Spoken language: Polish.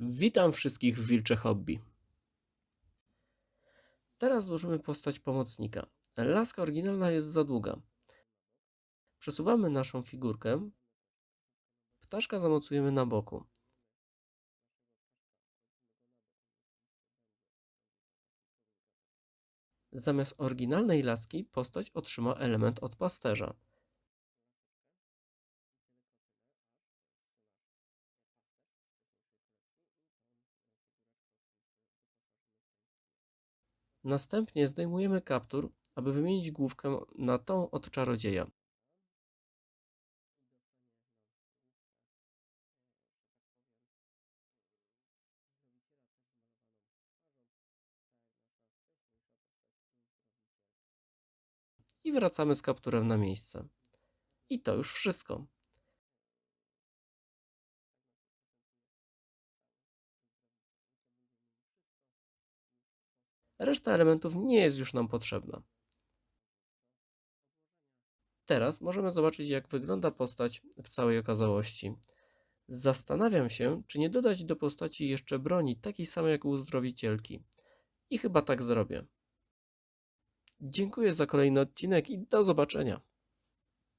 Witam wszystkich w Wilcze Hobby. Teraz złożymy postać pomocnika. Laska oryginalna jest za długa. Przesuwamy naszą figurkę. Ptaszka zamocujemy na boku. Zamiast oryginalnej laski postać otrzyma element od pasterza. Następnie zdejmujemy kaptur, aby wymienić główkę na tą od czarodzieja. I wracamy z kapturem na miejsce. I to już wszystko. Reszta elementów nie jest już nam potrzebna. Teraz możemy zobaczyć, jak wygląda postać w całej okazałości. Zastanawiam się, czy nie dodać do postaci jeszcze broni takiej samej jak u uzdrowicielki. I chyba tak zrobię. Dziękuję za kolejny odcinek i do zobaczenia.